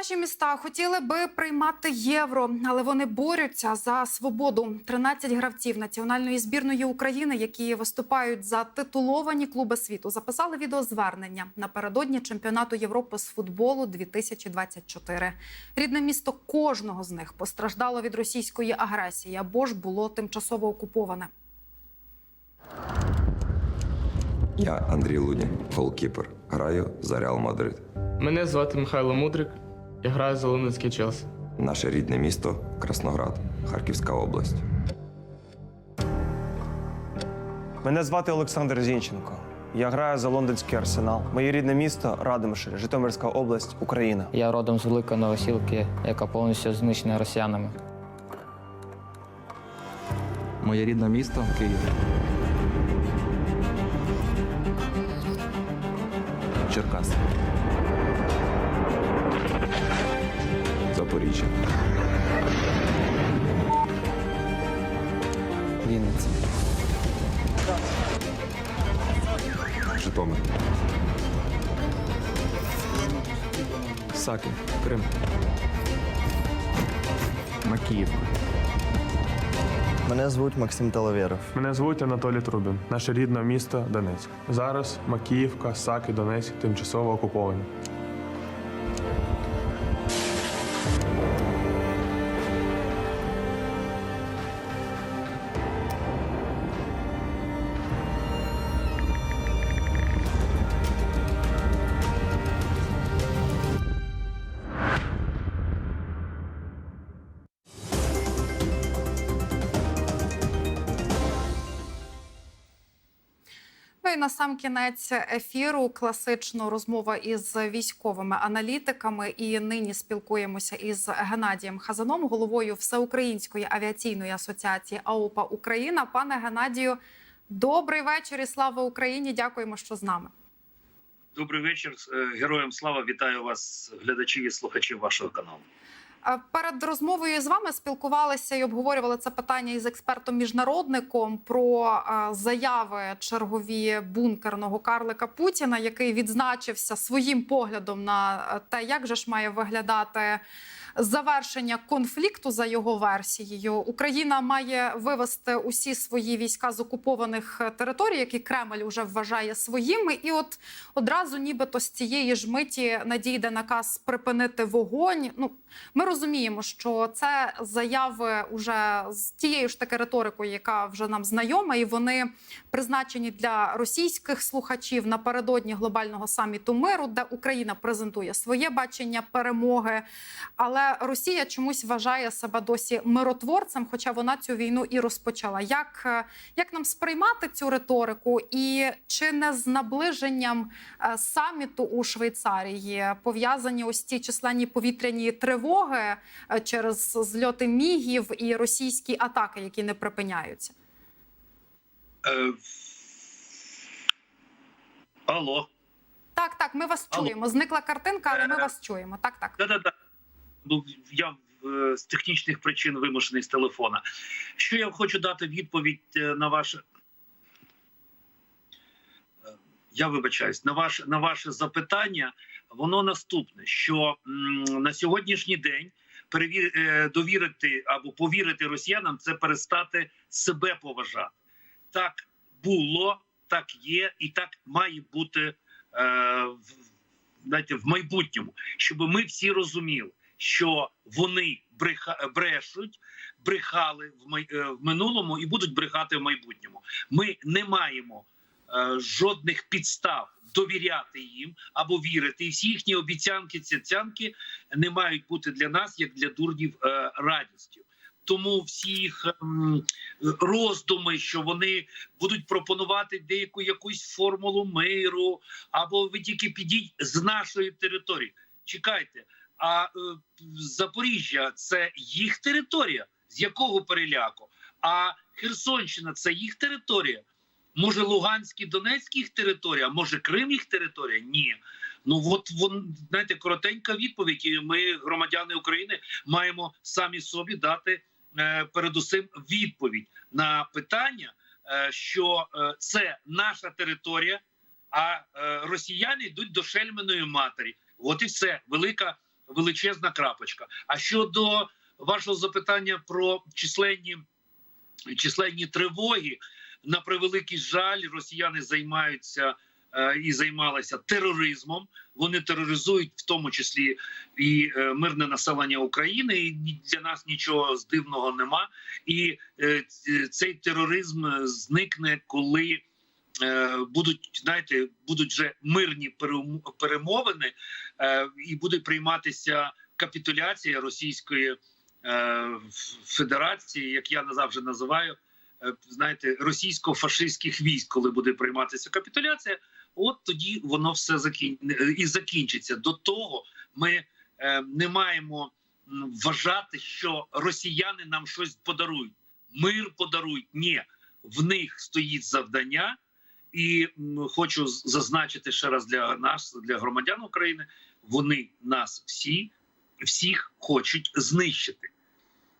Наші міста хотіли би приймати євро, але вони борються за свободу. 13 гравців національної збірної України, які виступають за титуловані клуби світу, записали відеозвернення напередодні чемпіонату Європи з футболу 2024. Рідне місто кожного з них постраждало від російської агресії або ж було тимчасово окуповане. Я Андрій Лунін, голкіпер. Граю за Реал Мадрид. Мене звати Михайло Мудрик. Я граю за Лондонський Челсі. Наше рідне місто Красноград, Харківська область. Мене звати Олександр Зінченко. Я граю за лондонський арсенал. Моє рідне місто Радомишль, Житомирська область, Україна. Я родом з Великої Новосілки, яка повністю знищена росіянами. Моє рідне місто Київ. Черкаси. Запоріжжя. Вінниця. Житомир. Саки. Крим. Макіївка. Мене звуть Максим Талавєров. Мене звуть Анатолій Трубін, наше рідне місто Донецьк. Зараз Макіївка, Саки, Донецьк тимчасово окуповані. І на сам кінець ефіру класичну розмова із військовими аналітиками. І нині спілкуємося із Геннадієм Хазаном, головою Всеукраїнської авіаційної асоціації АОПА Україна. Пане Геннадію, добрий вечір і слава Україні! Дякуємо, що з нами. Добрий вечір. Е, Героям слава вітаю вас, глядачі і слухачі вашого каналу. Перед розмовою з вами спілкувалися і обговорювали це питання із експертом-міжнародником про е, заяви чергові бункерного Карлика Путіна, який відзначився своїм поглядом на е, те, як же ж має виглядати завершення конфлікту за його версією. Україна має вивести усі свої війська з окупованих е, територій, які Кремль вже вважає своїми, і от одразу, нібито з цієї ж миті надійде наказ припинити вогонь. Ну ми розуміємо, що це заяви уже з тією ж таки риторикою, яка вже нам знайома, і вони призначені для російських слухачів напередодні глобального саміту миру, де Україна презентує своє бачення перемоги. Але Росія чомусь вважає себе досі миротворцем, хоча вона цю війну і розпочала. Як, е, як нам сприймати цю риторику, і чи не з наближенням е, саміту у Швейцарії пов'язані ось ті численні повітряні тривоги е, через зльоти мігів і російські атаки, які не припиняються? Е, Алло, Так, так, ми вас Алло. чуємо. Зникла картинка, але ми вас чуємо. Так, так. да-да-да. Ну, я е, з технічних причин вимушений з телефона. Що я хочу дати відповідь е, на ваше. Е, Я вибачаюсь, на ваше, на ваше запитання, воно наступне: що на сьогоднішній день перевір, довірити або повірити росіянам це перестати себе поважати. Так було, так є, і так має бути е, в, знаєте, в майбутньому, щоб ми всі розуміли, що вони брешуть, брехали е, в минулому і будуть брехати в майбутньому. Ми не маємо е, жодних підстав довіряти їм або вірити. І всі їхні обіцянки, цяцянки не мають бути для нас, як для дурнів, е, радістю. Тому всі їх ем, роздуми, що вони будуть пропонувати деяку якусь формулу миру, або ви тільки підіть з нашої території. Чекайте, а е, Запоріжжя це їх територія, з якого переляку? А Херсонщина це їх територія. Може, Луганські, Донецькі їх територія, може Крим їх територія? Ні. Ну от вон, знаєте, коротенька відповідь. І ми, громадяни України, маємо самі собі дати е, передусім відповідь на питання, е, що е, це наша територія, а е, росіяни йдуть до шельменої матері. От і все велика величезна крапочка. А щодо вашого запитання про численні, численні тривоги, на превеликий жаль, росіяни займаються е, і займалися тероризмом. Вони тероризують в тому числі і е, мирне населення України. І для нас нічого дивного нема. І е, цей тероризм зникне, коли будуть знаєте, будуть вже мирні перем- перемовини, е, і буде прийматися капітуляція Російської е, Федерації, як я завжди називаю. е, Знаєте, російсько-фашистських військ, коли буде прийматися капітуляція, от тоді воно все закін... і закінчиться. До того ми е, не маємо вважати, що росіяни нам щось подарують. Мир подарують. Ні, в них стоїть завдання, і хочу зазначити ще раз для нас, для громадян України. Вони нас всі, всіх хочуть знищити.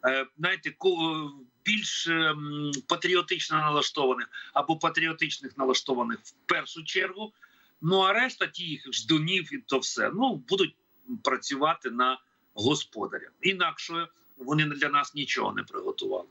Е, знаєте, більш ем, патріотично налаштованих або патріотичних налаштованих в першу чергу. Ну а решта тих ждунів і то все ну будуть працювати на господаря. Інакше вони для нас нічого не приготували.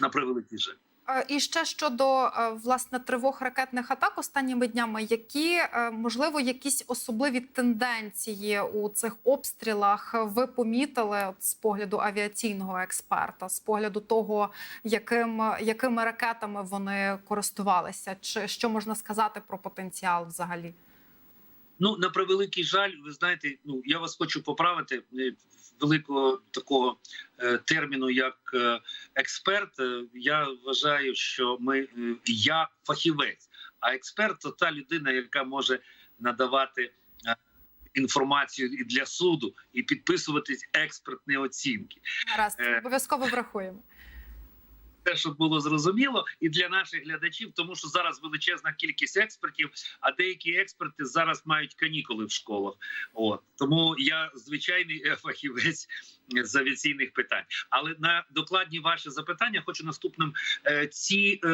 На превеликий жаль. Е, І ще щодо е, власне тривог ракетних атак останніми днями, які е, можливо якісь особливі тенденції у цих обстрілах ви помітили з погляду авіаційного експерта, з погляду того, яким, якими ракетами вони користувалися, чи що можна сказати про потенціал взагалі? Ну на превеликий жаль, ви знаєте, ну я вас хочу поправити великого такого е, терміну, як е, експерт. е, Я вважаю, що ми я фахівець, а експерт це та людина, яка може надавати інформацію і для суду і підписуватись експертні оцінки. Гаразд, Е. обов'язково врахуємо. Те, щоб було зрозуміло, і для наших глядачів, тому що зараз величезна кількість експертів, а деякі експерти зараз мають канікули в школах. От тому я звичайний е, фахівець з авіаційних питань. Але на докладні ваші запитання хочу наступним: Е, ці е,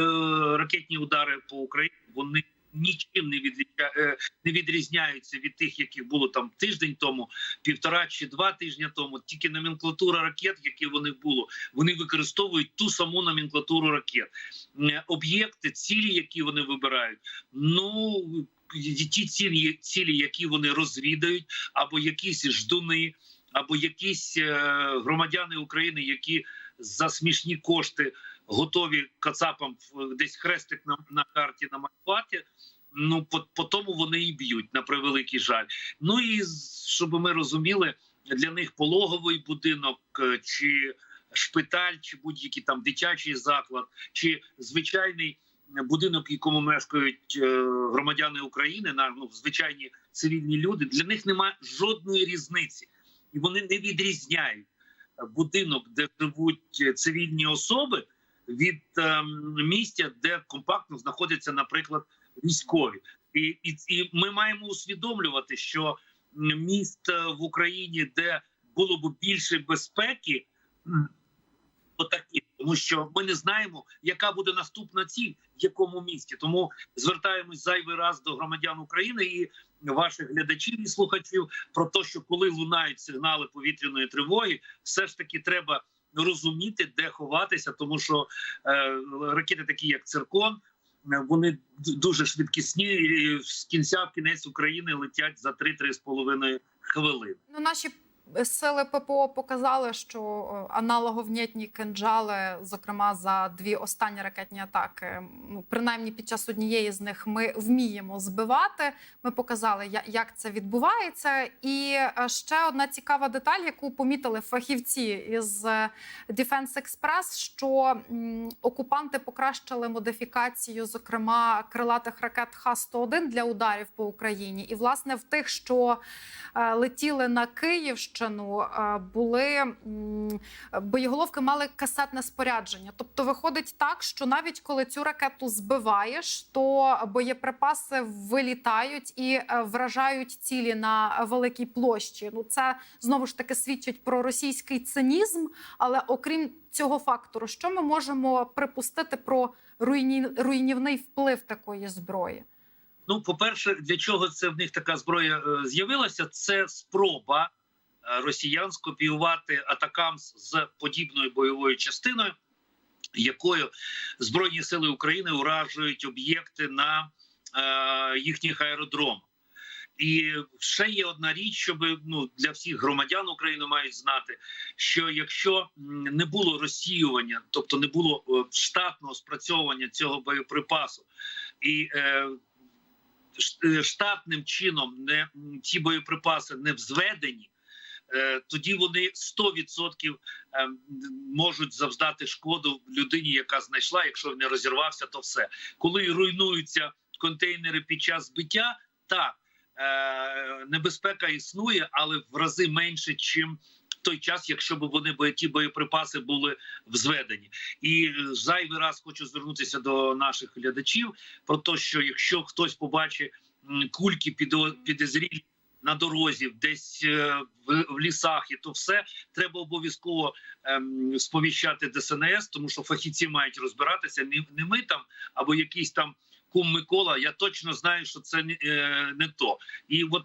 ракетні удари по Україні вони. Нічим не відрізня... е, не відрізняються від тих, яких було там тиждень тому, півтора чи два тижні тому. Тільки номенклатура ракет, які в них було, вони використовують ту саму номенклатуру ракет. Е, Об'єкти, цілі, які вони вибирають, ну ті цілі, цілі, які вони розвідають, або якісь ждуни, або якісь е, громадяни України, які за смішні кошти готові кацапам десь хрестик на, на карті намалювати. Ну по, по тому вони і б'ють на превеликий жаль. Ну і щоб ми розуміли, для них пологовий будинок е, чи шпиталь, чи будь-який там дитячий заклад, чи звичайний будинок, в якому мешкають е, громадяни України, на ну, звичайні цивільні люди. Для них немає жодної різниці, і вони не відрізняють будинок, де живуть е, цивільні особи, від е, місця, де компактно знаходяться, наприклад, військові. І, і, і ми маємо усвідомлювати, що міст е, в Україні, де було б більше безпеки, отакі, тому що ми не знаємо, яка буде наступна ціль, в якому місті. Тому звертаємось зайвий раз до громадян України і ваших глядачів і слухачів про те, що коли лунають сигнали повітряної тривоги, все ж таки треба розуміти, де ховатися, тому що е, ракети, такі як циркон. е, Вони дуже швидкісні і з кінця в кінець України летять за 3-3,5 хвилини. Ну, наші сили ППО показали, що е, аналоговнітні кинджали, зокрема за дві останні ракетні атаки, ну принаймні під час однієї з них ми вміємо збивати. Ми показали, як це відбувається. І е, ще одна цікава деталь, яку помітили фахівці із е, Defense Express, що окупанти покращили модифікацію, зокрема крилатих ракет Х-101 для ударів по Україні. І власне в тих, що летіли на Київщину, е, були боєголовки мали касетне спорядження. Тобто виходить так, що навіть коли цю ракету збиваєш, то боєприпаси вилітають і е, вражають цілі на великій площі. Ну це знову ж таки свідчить про російський цинізм. Але окрім цього фактору, що ми можемо припустити про руйні... руйнівний вплив такої зброї? Ну, по-перше, для чого це в них така зброя е, з'явилася? Це спроба росіян скопіювати атакамс з подібною бойовою частиною, якою Збройні сили України уражують об'єкти на е, їхніх аеродромах. І ще є одна річ, щоб ну для всіх громадян України мають знати, що якщо не було розсіювання, тобто не було е, штатного спрацьовування цього боєприпасу, і е, е, штатним чином не ці боєприпаси не взведені, е, тоді вони 100% е, можуть завдати шкоду людині, яка знайшла. Якщо не розірвався, то все. Коли руйнуються контейнери під час збиття, так е, небезпека існує, але в рази менше, чим той час, якщо б вони бо- ті боєприпаси були взведені. І е, зайвий раз хочу звернутися до наших глядачів про те, що якщо хтось побачить кульки підо- підозрілі на дорозі, десь е, в, лісах, і то все треба обов'язково ем, сповіщати ДСНС, тому що фахівці мають розбиратися. Не, ми там або якийсь там кум Микола. Я точно знаю, що це не, е, то. І от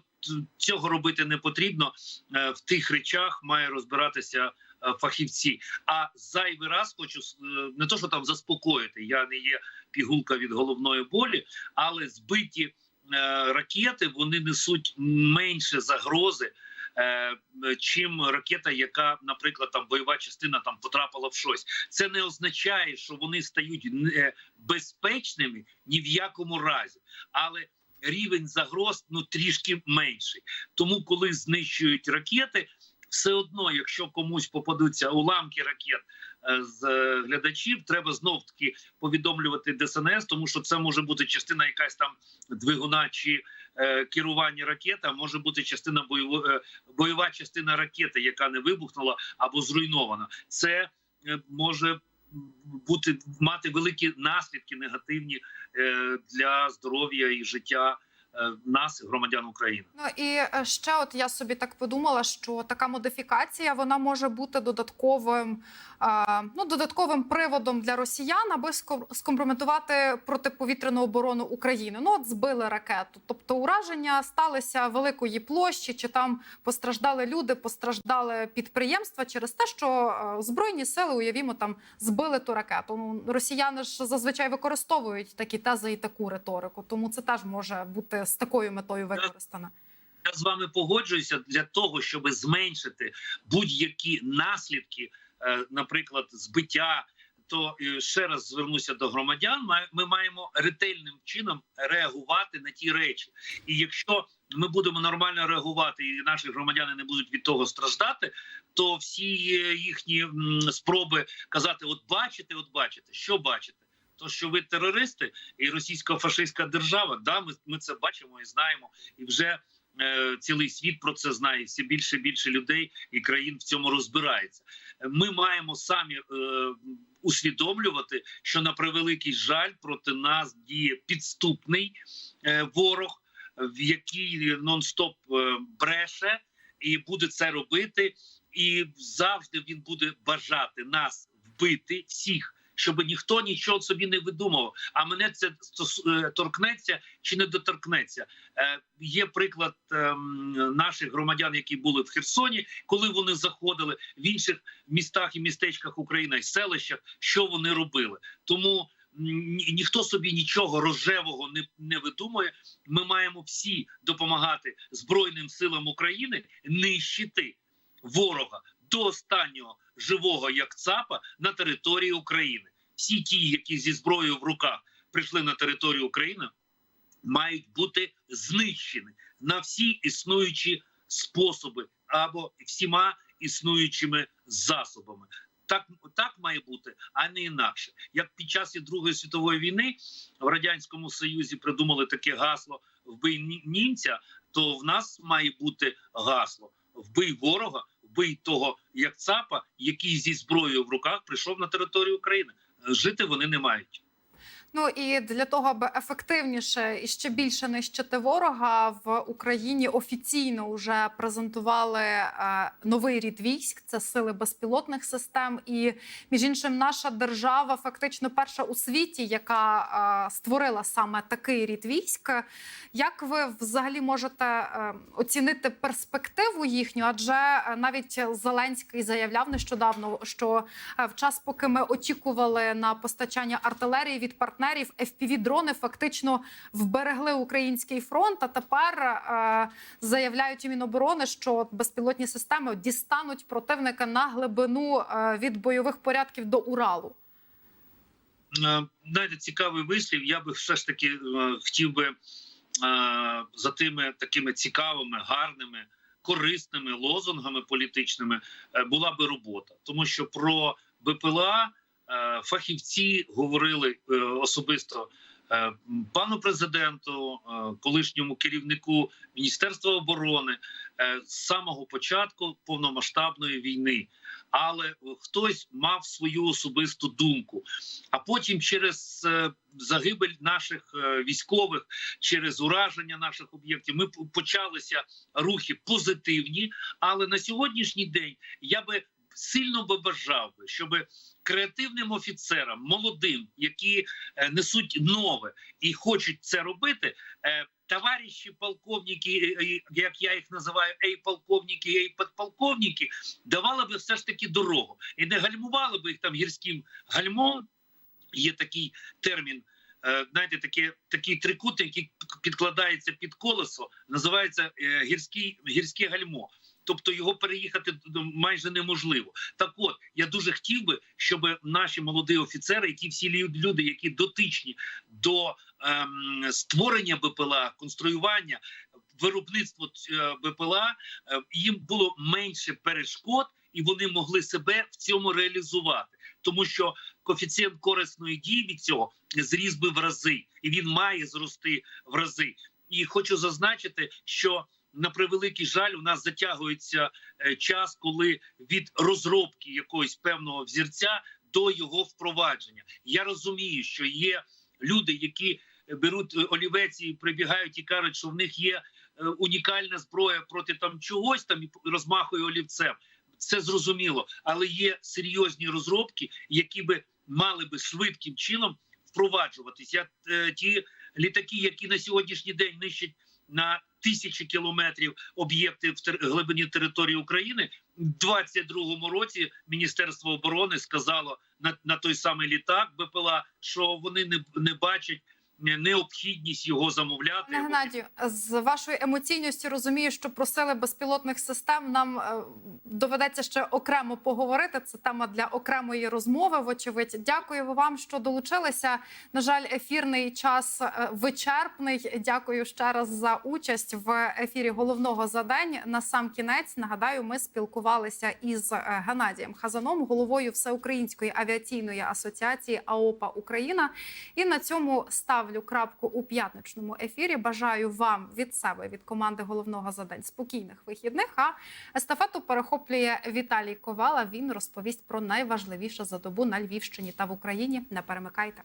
цього робити не потрібно. Е, в тих речах має розбиратися. Фахівці, а зайвий раз хочу не то, що там заспокоїти. Я не є пігулка від головної болі, але збиті ракети вони несуть менше загрози, е, чим ракета, яка, наприклад, там бойова частина там потрапила в щось. Це не означає, що вони стають безпечними ні в якому разі, але рівень загроз ну трішки менший. Тому, коли знищують ракети, все одно, якщо комусь попадуться уламки ракет е, з е, глядачів, треба знов таки повідомлювати ДСНС, тому що це може бути частина якась там двигуна чи е, керування ракет, а може бути частина бойово, е, бойова частина ракети, яка не вибухнула або зруйнована. Це може бути мати великі наслідки негативні для здоров'я і життя нас, громадян України. Ну і е, ще, от я собі так подумала, що така модифікація вона може бути додатковим, е, ну додатковим приводом для росіян, аби ском- скомпрометувати протиповітряну оборону України. Ну от збили ракету, тобто ураження сталися великої площі, чи там постраждали люди, постраждали підприємства через те, що е, збройні сили, уявімо, там збили ту ракету. Ну, росіяни ж зазвичай використовують такі тези і таку риторику, тому це теж може бути з такою метою використано. Я з вами погоджуюся для того, щоб зменшити будь-які наслідки, е, наприклад, збиття. То е, ще раз звернуся до громадян. Ми маємо ретельним чином реагувати на ті речі. І якщо ми будемо нормально реагувати, і наші громадяни не будуть від того страждати, то всі е, їхні спроби казати: от бачите, от бачите, що бачите. То, що ви терористи і російсько-фашистська держава, да, ми, ми це бачимо і знаємо, і вже е, цілий світ про це знає. Все більше і більше людей і країн в цьому розбирається. Ми маємо самі е, усвідомлювати, що на превеликий жаль проти нас діє підступний е, ворог, в який нон-стоп е, бреше і буде це робити, і завжди він буде бажати нас вбити всіх. Щоб ніхто нічого собі не видумав. А мене це е, торкнеться чи не доторкнеться. Е, є приклад ем, наших громадян, які були в Херсоні, коли вони заходили в інших містах і містечках України і селищах, що вони робили. Тому ні- ніхто собі нічого рожевого не, не видумує. Ми маємо всі допомагати Збройним силам України нищити ворога до останнього живого як ЦАПа на території України. Всі ті, які зі зброєю в руках прийшли на територію України, мають бути знищені на всі існуючі способи або всіма існуючими засобами. Так, так має бути, а не інакше. Як під час Другої світової війни в радянському союзі придумали таке гасло Вбий німця, то в нас має бути гасло Вбий ворога, вбий того як ЦАПа, який зі зброєю в руках прийшов на територію України. Жити вони не мають. Ну і для того, аби ефективніше і ще більше нищити ворога в Україні офіційно вже презентували е, новий рід військ. Це сили безпілотних систем. І між іншим, наша держава фактично перша у світі, яка е, створила саме такий рід військ. Як ви взагалі можете е, оцінити перспективу їхню? Адже навіть Зеленський заявляв нещодавно, що в час, поки ми очікували на постачання артилерії від партнерів, FPV-дрони фактично вберегли український фронт. А тепер е, заявляють у Міноборони, що безпілотні системи дістануть противника на глибину е, від бойових порядків до Уралу. Е, знаєте, цікавий вислів. Я би все ж таки е, хотів би е, за тими такими цікавими, гарними, корисними лозунгами політичними е, була би робота, тому що про БПЛА е, фахівці говорили е, особисто. е, Пану президенту, е, колишньому керівнику Міністерства оборони е, з самого початку повномасштабної війни, але хтось мав свою особисту думку. А потім через е, загибель наших е, військових, через ураження наших об'єктів, ми почалися рухи позитивні. Але на сьогоднішній день я би сильно би бажав щоб креативним офіцерам, молодим, які е, несуть нове і хочуть це робити. е, Товариші полковники, е, як я їх називаю, ей полковники, ей подполковники, давали би все ж таки дорогу і не гальмували би їх там гірським гальмом. Є такий термін. Знаєте, таке, такий трикутник, який підкладається під колесо, називається гірський, гірське гальмо. Тобто його переїхати ну, майже неможливо. Так от я дуже хотів би, щоб наші молоді офіцери, які всі лю- люди, які дотичні до ем, створення БПЛА, конструювання, виробництва е, БПЛА, е, їм було менше перешкод, і вони могли себе в цьому реалізувати, тому що коефіцієнт корисної дії від цього зріс би в рази, і він має зрости в рази. І хочу зазначити, що на превеликий жаль, у нас затягується е, час, коли від розробки якогось певного взірця до його впровадження. Я розумію, що є люди, які беруть е, олівець і прибігають і кажуть, що в них є е, унікальна зброя проти там чогось там і розмахує олівцем. Це зрозуміло, але є серйозні розробки, які би мали би швидким чином впроваджуватись. Я е, ті літаки, які на сьогоднішній день нищать на тисячі кілометрів об'єкти в тер- глибині території України. У 22-му році Міністерство оборони сказало на, на той самий літак БПЛА, що вони не, не бачать необхідність його замовляти. Геннадію, з вашою емоційністю розумію, що про сили безпілотних систем нам е, доведеться ще окремо поговорити. Це тема для окремої розмови. Вочевидь, дякую вам, що долучилися. На жаль, ефірний час е, вичерпний. Дякую ще раз за участь в ефірі головного за день. На сам кінець нагадаю, ми спілкувалися із е, Геннадієм Хазаном, головою Всеукраїнської авіаційної асоціації АОПА Україна. І на цьому ставлю крапку у п'ятничному ефірі. Бажаю вам від себе, від команди головного за день спокійних вихідних. А естафету перехоплює Віталій Ковала. Він розповість про найважливіше за добу на Львівщині та в Україні. Не перемикайте.